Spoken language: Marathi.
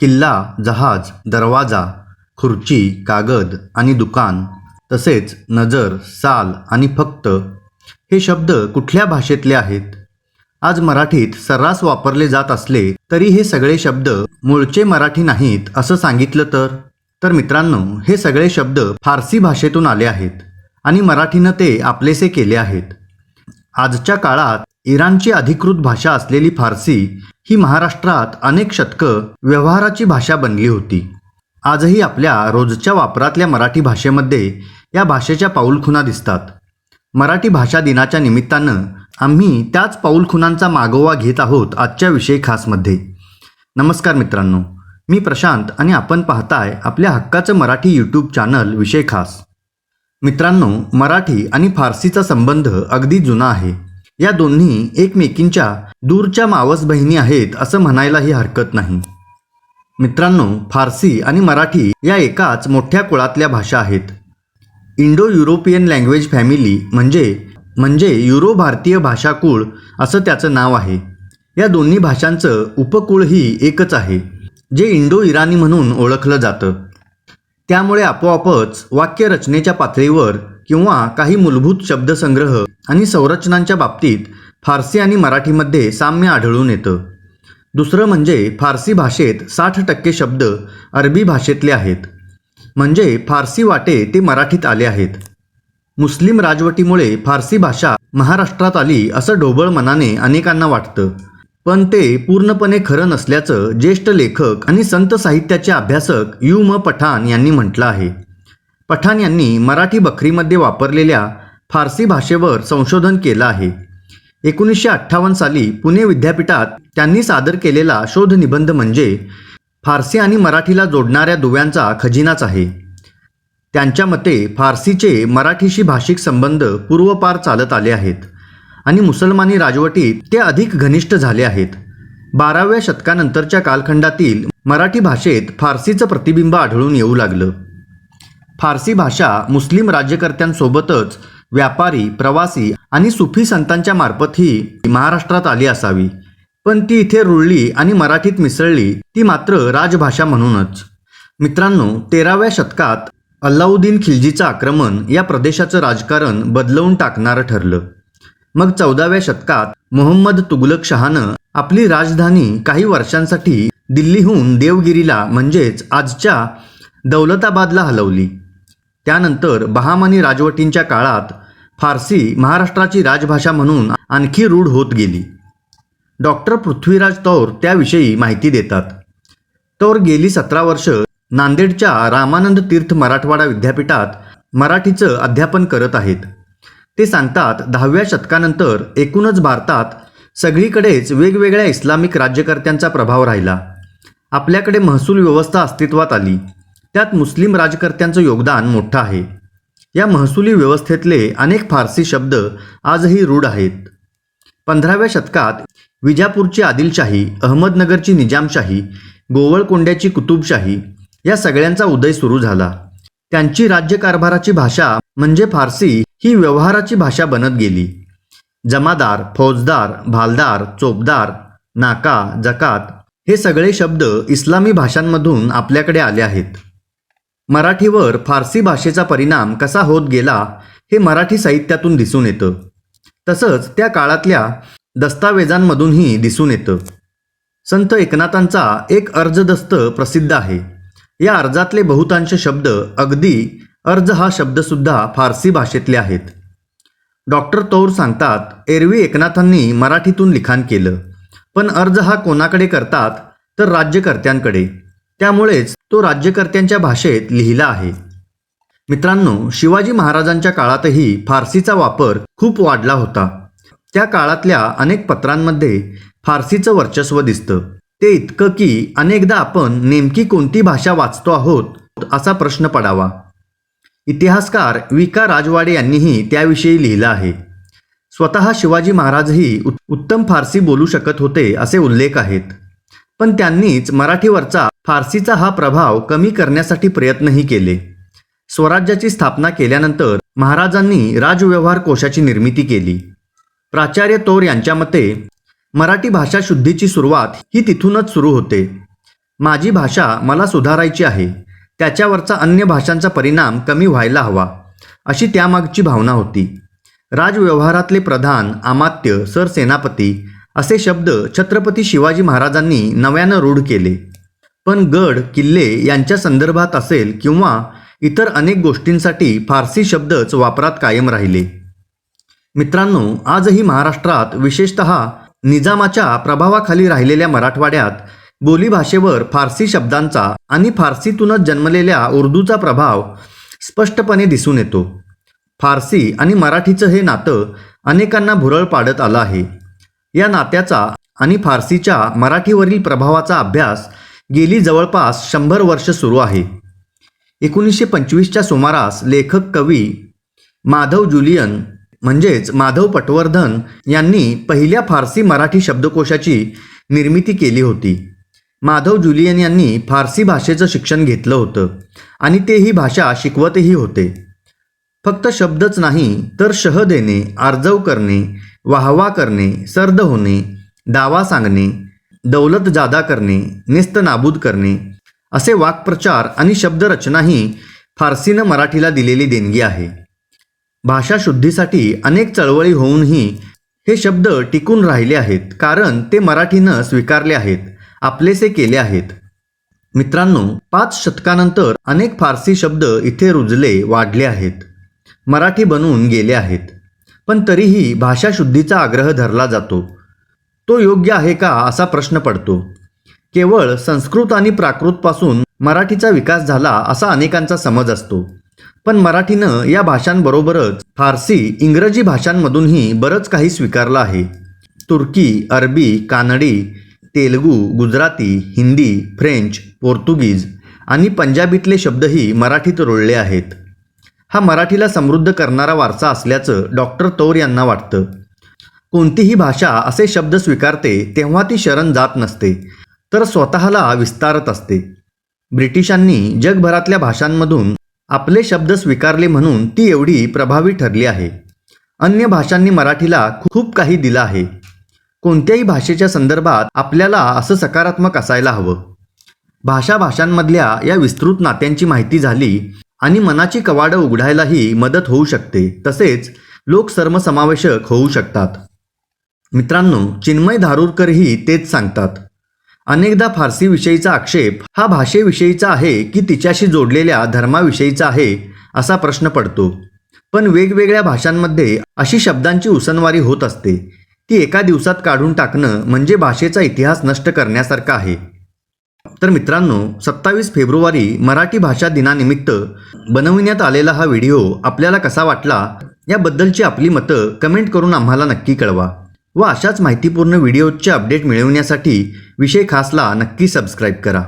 किल्ला जहाज दरवाजा खुर्ची कागद आणि दुकान तसेच नजर साल आणि फक्त हे शब्द कुठल्या भाषेतले आहेत? आज मराठीत सर्रास वापरले जात असले तरी हे सगळे शब्द मूळचे मराठी नाहीत असं सांगितलं तर? तर मित्रांनो हे सगळे शब्द फारसी भाषेतून आले आहेत आणि मराठीनं ते आपलेसे केले आहेत. आजच्या काळात इराणची अधिकृत भाषा असलेली फारसी ही महाराष्ट्रात अनेक शतकं व्यवहाराची भाषा बनली होती. आजही आपल्या रोजच्या वापरातल्या मराठी भाषेमध्ये या भाषेच्या पाऊलखुणा दिसतात. मराठी भाषा दिनाच्या निमित्तानं आम्ही त्याच पाऊलखुणांचा मागोवा घेत आहोत आजच्या विषय खासमध्ये. नमस्कार मित्रांनो मी प्रशांत आणि आपण पाहताय आपल्या हक्काचं मराठी यूट्यूब चॅनल विषय खास. मित्रांनो मराठी आणि फारसीचा संबंध अगदी जुना आहे. या दोन्ही एकमेकींच्या दूरच्या मावस बहिणी आहेत असं म्हणायलाही हरकत नाही. मित्रांनो फारसी आणि मराठी या एकाच मोठ्या कुळातल्या भाषा आहेत. इंडो युरोपियन लँग्वेज फॅमिली म्हणजे म्हणजे युरो भारतीय भाषाकुळ असं त्याचं नाव आहे. या दोन्ही भाषांचं उपकुळही एकच आहे जे इंडो इराणी म्हणून ओळखलं जातं. त्यामुळे आपोआपच वाक्यरचनेच्या पातळीवर किंवा काही मूलभूत शब्दसंग्रह आणि संरचनांच्या बाबतीत फारसी आणि मराठीमध्ये साम्य आढळून येतं. दुसरं म्हणजे फारसी भाषेत साठ टक्के शब्द अरबी भाषेतले आहेत. म्हणजे फारसी वाटे ते मराठीत आले आहेत. मुस्लिम राजवटीमुळे फारसी भाषा महाराष्ट्रात आली असं ढोबळ मनाने अनेकांना वाटतं. पण ते पूर्णपणे खरं नसल्याचं ज्येष्ठ लेखक आणि संत साहित्याचे अभ्यासक यू म पठाण यांनी म्हटलं आहे. पठाण यांनी मराठी बखरीमध्ये वापरलेल्या फारसी भाषेवर संशोधन केलं आहे. एकोणीसशे अठ्ठावन्न साली पुणे विद्यापीठात त्यांनी सादर केलेला शोधनिबंध म्हणजे फारसी आणि मराठीला जोडणाऱ्या दुव्यांचा खजिनाच आहे. त्यांच्या मते फारसीचे मराठीशी भाषिक संबंध पूर्वपार चालत आले आहेत आणि मुसलमानी राजवटीत ते अधिक घनिष्ठ झाले आहेत. बाराव्या शतकानंतरच्या कालखंडातील मराठी भाषेत फारसीचं प्रतिबिंब आढळून येऊ लागलं. फारसी भाषा मुस्लिम राज्यकर्त्यांसोबतच व्यापारी प्रवासी आणि सुफी संतांच्या मार्फतही महाराष्ट्रात आली असावी. पण ती इथे रुळली आणि मराठीत मिसळली ती मात्र राजभाषा म्हणूनच. मित्रांनो तेराव्या शतकात अल्लाउद्दीन खिलजीचं आक्रमण या प्रदेशाचं राजकारण बदलवून टाकणारं ठरलं. मग चौदाव्या शतकात मोहम्मद तुगलक शहानं आपली राजधानी काही वर्षांसाठी दिल्लीहून देवगिरीला म्हणजेच आजच्या दौलताबादला हलवली. त्यानंतर बहामनी राजवटींच्या काळात फारसी महाराष्ट्राची राजभाषा म्हणून आणखी रूढ होत गेली. डॉक्टर पृथ्वीराज तौर त्याविषयी माहिती देतात. तौर गेली सतरा वर्ष नांदेडच्या रामानंद तीर्थ मराठवाडा विद्यापीठात मराठीचं अध्यापन करत आहेत. ते सांगतात दहाव्या शतकानंतर एकूणच भारतात सगळीकडेच वेगवेगळ्या इस्लामिक राज्यकर्त्यांचा प्रभाव राहिला. आपल्याकडे महसूल व्यवस्था अस्तित्वात आली. त्यात मुस्लिम राजकर्त्यांचं योगदान मोठं आहे. या महसुली व्यवस्थेतले अनेक फारसी शब्द आजही रूढ आहेत. पंधराव्या शतकात विजापूरची आदिलशाही अहमदनगरची निजामशाही गोवळकोंड्याची कुतुबशाही या सगळ्यांचा उदय सुरू झाला. त्यांची राज्यकारभाराची भाषा म्हणजे फारसी ही व्यवहाराची भाषा बनत गेली. जमादार फौजदार भालदार चोपदार नाका जकात हे सगळे शब्द इस्लामी भाषांमधून आपल्याकडे आले आहेत. मराठीवर फारसी भाषेचा परिणाम कसा होत गेला हे मराठी साहित्यातून दिसून येतं. तसंच त्या काळातल्या दस्तावेजांमधूनही दिसून येतं. संत एकनाथांचा एक अर्जदस्त प्रसिद्ध आहे. या अर्जातले बहुतांश शब्द अगदी अर्ज हा शब्दसुद्धा फारसी भाषेतले आहेत. डॉक्टर तौर सांगतात एरवी एकनाथांनी मराठीतून लिखाण केलं. पण अर्ज हा कोणाकडे करतात? तर राज्यकर्त्यांकडे. त्यामुळेच तो राज्यकर्त्यांच्या भाषेत लिहिला आहे. मित्रांनो शिवाजी महाराजांच्या काळातही फारसीचा वापर खूप वाढला होता. त्या काळातल्या अनेक पत्रांमध्ये फारसीचं वर्चस्व दिसतं. ते इतकं की अनेकदा आपण नेमकी कोणती भाषा वाचतो आहोत असा प्रश्न पडावा. इतिहासकार विका राजवाडे यांनीही त्याविषयी लिहिलं आहे. स्वतः शिवाजी महाराजही उत्तम फारसी बोलू शकत होते असे उल्लेख आहेत. पण त्यांनीच मराठीवरचा फारसीचा हा प्रभाव कमी करण्यासाठी प्रयत्नही केले. स्वराज्याची स्थापना केल्यानंतर महाराजांनी राजव्यवहार कोशाची निर्मिती केली. प्राचार्य तोर यांच्या मते मराठी भाषा शुद्धीची सुरुवात ही तिथूनच सुरू होते. माझी भाषा मला सुधारायची आहे. त्याच्यावरचा अन्य भाषांचा परिणाम कमी व्हायला हवा अशी त्यामागची भावना होती. राजव्यवहारातले प्रधान आमात्य सरसेनापती असे शब्द छत्रपती शिवाजी महाराजांनी नव्यानं रूढ केले. पण गड किल्ले यांच्या संदर्भात असेल किंवा इतर अनेक गोष्टींसाठी फारसी शब्दच वापरात कायम राहिले. मित्रांनो आजही महाराष्ट्रात विशेषत निजामाच्या प्रभावाखाली राहिलेल्या मराठवाड्यात बोलीभाषेवर फारसी शब्दांचा आणि फारसीतूनच जन्मलेल्या उर्दूचा प्रभाव स्पष्टपणे दिसून येतो. फारसी आणि मराठीचं हे नातं अनेकांना भुरळ पाडत आलं आहे. या नात्याचा आणि फारसीच्या मराठीवरील प्रभावाचा अभ्यास गेली जवळपास शंभर वर्ष सुरू आहे. एकोणीसशे पंचवीसच्या सुमारास लेखक कवी माधव जुलियन म्हणजेच माधव पटवर्धन यांनी पहिल्या फारसी मराठी शब्दकोशाची निर्मिती केली होती. माधव जुलियन यांनी फारसी भाषेचं शिक्षण घेतलं होतं आणि ते ही भाषा शिकवतही होते. फक्त शब्दच नाही तर शह देणे आर्जव करणे वाहवा करणे सर्द होणे दावा सांगणे दौलत जादा करणे नेस्त नाबूद करणे असे वाक्प्रचार आणि शब्दरचनाही फारसीनं मराठीला दिलेली देणगी आहे. भाषा शुद्धीसाठी अनेक चळवळी होऊनही हे शब्द टिकून राहिले आहेत कारण ते मराठीनं स्वीकारले आहेत आपलेसे केले आहेत. मित्रांनो पाच शतकानंतर अनेक फारसी शब्द इथे रुजले वाढले आहेत. मराठी बनून गेले आहेत. पण तरीही भाषाशुद्धीचा आग्रह धरला जातो. तो योग्य आहे का असा प्रश्न पडतो. केवळ संस्कृत आणि प्राकृतपासून मराठीचा विकास झाला असा अनेकांचा समज असतो. पण मराठीनं या भाषांबरोबरच फारसी इंग्रजी भाषांमधूनही बरंच काही स्वीकारलं आहे. तुर्की अरबी कानडी तेलगू गुजराती हिंदी फ्रेंच पोर्तुगीज आणि पंजाबीतले शब्दही मराठीत रुळले आहेत. हा मराठीला समृद्ध करणारा वारसा असल्याचं डॉक्टर तौर यांना वाटतं. कोणतीही भाषा असे शब्द स्वीकारते तेव्हा ती शरण जात नसते तर स्वतःला विस्तारत असते. ब्रिटिशांनी जगभरातल्या भाषांमधून आपले शब्द स्वीकारले म्हणून ती एवढी प्रभावी ठरली आहे. अन्य भाषांनी मराठीला खूप काही दिलं आहे. कोणत्याही भाषेच्या संदर्भात आपल्याला असं सकारात्मक असायला हवं. भाषा भाषांमधल्या या विस्तृत नात्यांची माहिती झाली आणि मनाची कवाडं उघडायलाही मदत होऊ शकते. तसेच लोक सर्वसमावेशक होऊ शकतात. मित्रांनो चिन्मय धारूरकरही तेच सांगतात. अनेकदा फारसीविषयीचा आक्षेप हा भाषेविषयीचा आहे की तिच्याशी जोडलेल्या धर्माविषयीचा आहे असा प्रश्न पडतो. पण वेगवेगळ्या भाषांमध्ये अशी शब्दांची उसनवारी होत असते. ती एका दिवसात काढून टाकणं म्हणजे भाषेचा इतिहास नष्ट करण्यासारखा आहे. तर मित्रांनो सत्तावीस फेब्रुवारी मराठी भाषा दिनानिमित्त बनविण्यात आलेला हा व्हिडिओ आपल्याला कसा वाटला याबद्दलची आपली मतं कमेंट करून आम्हाला नक्की कळवा व अशाच माहितीपूर्ण व्हिडिओचे अपडेट मिळवण्यासाठी विषय खासला नक्की सबस्क्राईब करा.